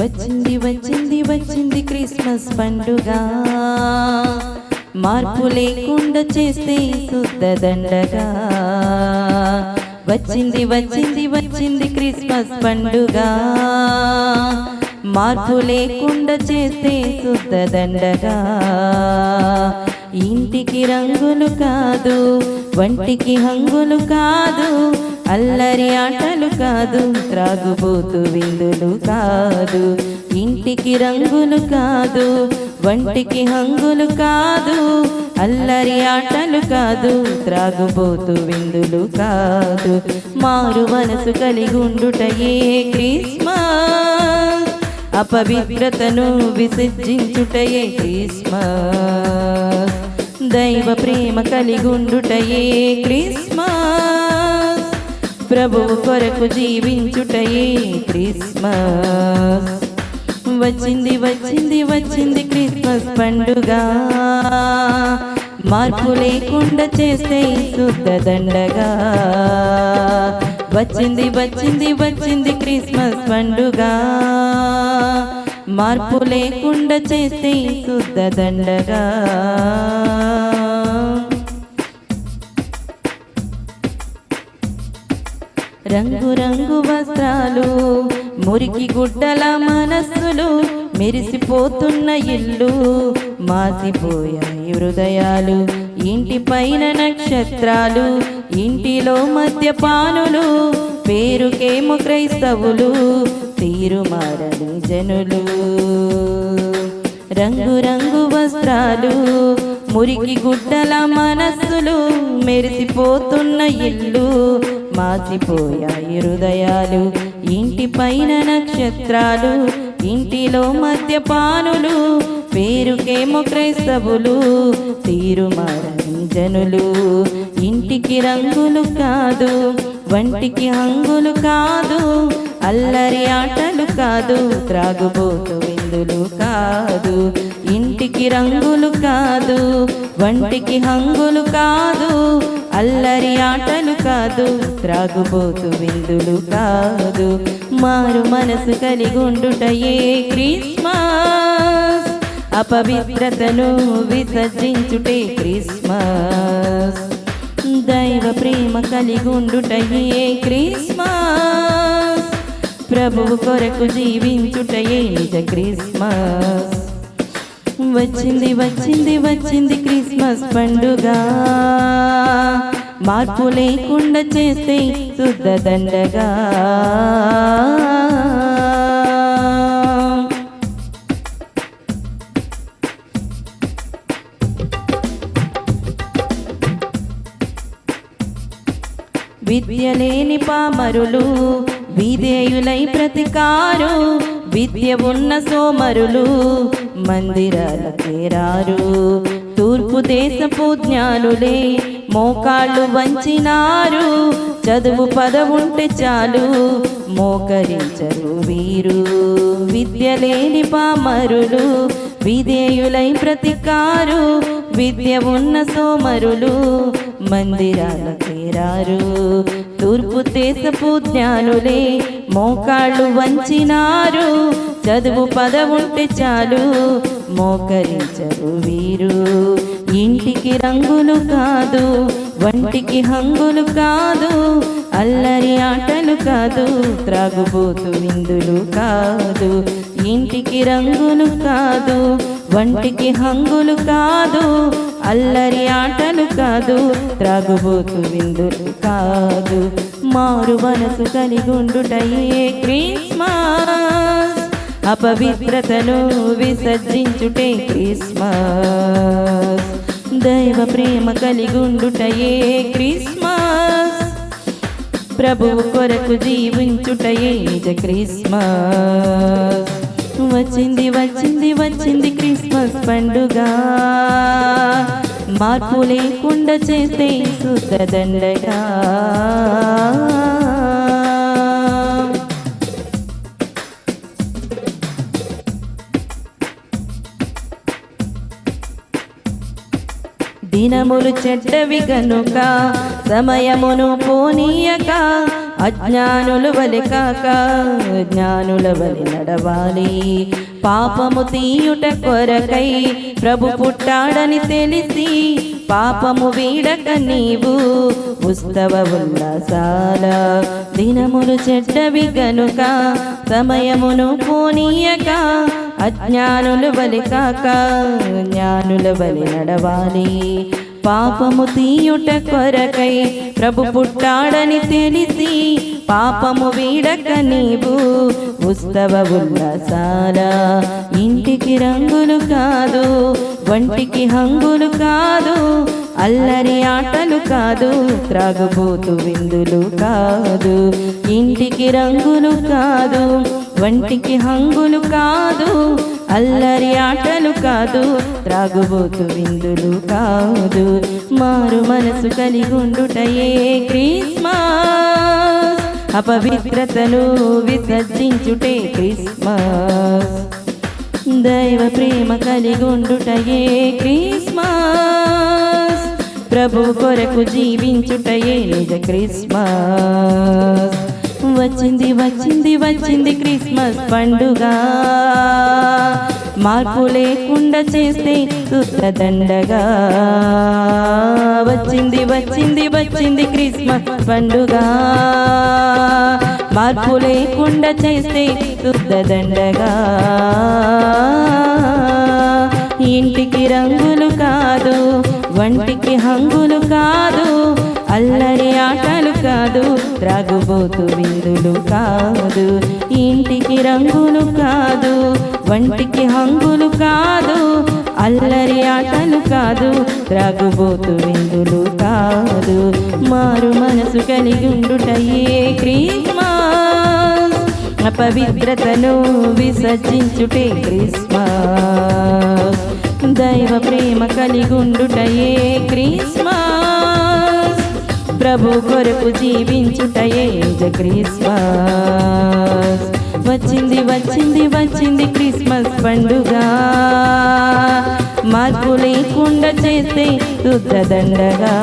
వచ్చింది వచ్చింది వచ్చింది క్రిస్మస్ పండుగ. మార్పు లేకుండా చేస్తే శుద్ధదండగా వచ్చింది వచ్చింది వచ్చింది క్రిస్మస్ పండుగ. మార్పు లేకుండా చేస్తే శుద్ధదండగా ఇంటికి రంగులు కాదు వంటికి హంగులు కాదు అల్లరి ఆటలు కాదు త్రాగుబోతు విందులు కాదు. ఇంటికి రంగులు కాదు వంటికి హంగులు కాదు అల్లరి ఆటలు కాదు త్రాగుబోతు విందులు కాదు. మారు మనసు కలిగి ఉండుటయే క్రిస్మస్ అపవిత్రతను విసర్జించుటయే క్రిస్మస్ దైవ ప్రేమ కలిగుండుటయే క్రిస్మస్. ప్రభువు కొరకు జీవించుటయే క్రిస్మస్. వచ్చింది వచ్చింది వచ్చింది క్రిస్మస్ పండుగ. మార్పు లేకుండా చేస్తే శుద్ధ దండగా. వచ్చింది వచ్చింది వచ్చింది క్రిస్మస్ పండుగ. మార్పు లేకుండా చేస్తే శుద్ధ దండగా. రంగు రంగు వస్త్రాలు మురికి గుడ్డల మనస్సులు మెరిసిపోతున్న ఇల్లు మాసిపోయాయి హృదయాలు ఇంటి పైన నక్షత్రాలు ఇంటిలో మద్యపానులు పేరుకేమో క్రైస్తవులు తీరు మారని జనులు. రంగు రంగు వస్త్రాలు మురికి గుడ్డల మనస్సులు మెరిసిపోతున్న ఇల్లు మాసిపోయాయి హృదయాలు ఇంటి పైన నక్షత్రాలు ఇంటిలో మద్యపానులు పేరుకేమో క్రైస్తవులు తీరు మారని జనులు. ఇంటికి రంగులు కాదు వంటికి హంగులు కాదు అల్లరి ఆటలు కాదు త్రాగుబోతు విందులు కాదు. ఇంటికి రంగులు కాదు వంటికి హంగులు కాదు అల్లరి ఆటలు కాదు త్రాగుబోతు విందులు కాదు. మారు మనసు కలిగి ఉండుటయే క్రిస్మస్ అపవిత్రతను విసర్జించుటే క్రిస్మస్. దైవ ప్రేమ కలిగుండుటయే క్రిస్మస్. ప్రభువు కొరకు జీవించుటయే నిజ క్రిస్మస్. వచ్చింది వచ్చింది వచ్చింది క్రిస్మస్ పండుగ. మార్పు లేకుండా చేస్తే శుద్ధ దండగా. విద్యలేని పామరులు విధేయులై ప్రతికారు విద్య ఉన్న సోమరులు మందిరాల చేరారు తూర్పు దేశపు జ్ఞానులే మోకాళ్ళు వంచినారు. చదువు పదవుంటే చాలు మోకరించరు వీరు. విద్య లేని పామరులు విధేయులై ప్రతికారు విద్య ఉన్న సోమరులు మందిరాల రారు తూర్పు దేశపు జ్ఞానులే మోకాళ్ళు వంచినారు. చదువు పదవుంటే చాలు మోకరించరు వీరు. ఇంటికి రంగులు కాదు వంటికి హంగులు కాదు అల్లరి ఆటలు కాదు త్రాగుబోతు విందులు కాదు. ఇంటికి రంగులు కాదు వంటికి హంగులు కాదు అల్లరి ఆటలు కాదు త్రాగుబోతు విందులు కాదు. మారు మనసు కలిగి క్రిస్మస్ అపవిత్రతను విసర్జించుటే క్రిస్మస్. దైవ ప్రేమ కలిగుండుటయే క్రిస్మస్ ప్రభువు కొరకు జీవించుటయే నిజ క్రిస్మస్. వచ్చింది వచ్చింది వచ్చింది క్రిస్మస్ పండుగ. మార్పు లేకుండా చేస్తే సుఖదండగా దినములు చెడ్డవి గనుక సమయమును పోనీయక అజ్ఞానుల వలె కాక జ్ఞానుల వలె నడవాలి. పాపము తీయుట కొరకై ప్రభు పుట్టాడని తెలిసి పాపము వీడక నీవు ఉత్సవ ఉల్లాసాల. దినములు చెడ్డవి గనుక సమయమును పోనీయక అజ్ఞానులు బలి కాక జ్ఞానుల బలి నడవాలి. పాపము తీయుట కొరకై ప్రభు పుట్టాడని తెలిసి పాపము వీడక నీవు ఉత్సవ ఉల్లాసాల. ఇంటికి రంగులు కాదు వంటికి హంగులు కాదు అల్లరి ఆటలు కాదు త్రాగుబోతు విందులు కాదు. ఇంటికి రంగులు కాదు వంటికి హంగులు కాదు అల్లరి ఆటలు కాదు త్రాగుబోతు విందులు కాదు. మారు మనసు కలిగుండుటయే క్రిస్మస్ అపవిత్రతను విసర్జించుటే క్రిస్మస్. దైవ ప్రేమ కలిగుండుటయే క్రిస్మస్. ప్రభు కొరకు జీవించుటయే నిజ క్రిస్మస్. వచ్చింది వచ్చింది వచ్చింది క్రిస్మస్ పండుగ. మార్పు లేకుండా చేస్తే దండగా. వచ్చింది వచ్చింది వచ్చింది క్రిస్మస్ పండుగ. మార్పు లేకుండా చేస్తే దండగా. ఇంటికి రంగులు కాదు వంటికి హంగులు కాదు అల్లరి ఆటలు కాదు త్రాగుబోతు విందులు కాదు. ఇంటికి రంగులు కాదు వంటికి హంగులు కాదు అల్లరి ఆటలు కాదు త్రాగుబోతు విందులు కాదు. మారు మనసు కలిగి ఉండుటయే క్రీమా అపవిత్రతను విసర్జించుటే క్రిస్మస్ దైవ ప్రేమ కలిగుండుటయే క్రిస్మస్ ప్రభు కొరకు జీవించుటయే జ క్రిస్మస్ వచ్చింది వచ్చింది వచ్చింది క్రిస్మస్ పండుగ. మార్పు లేకుండా చేస్తే దండగా.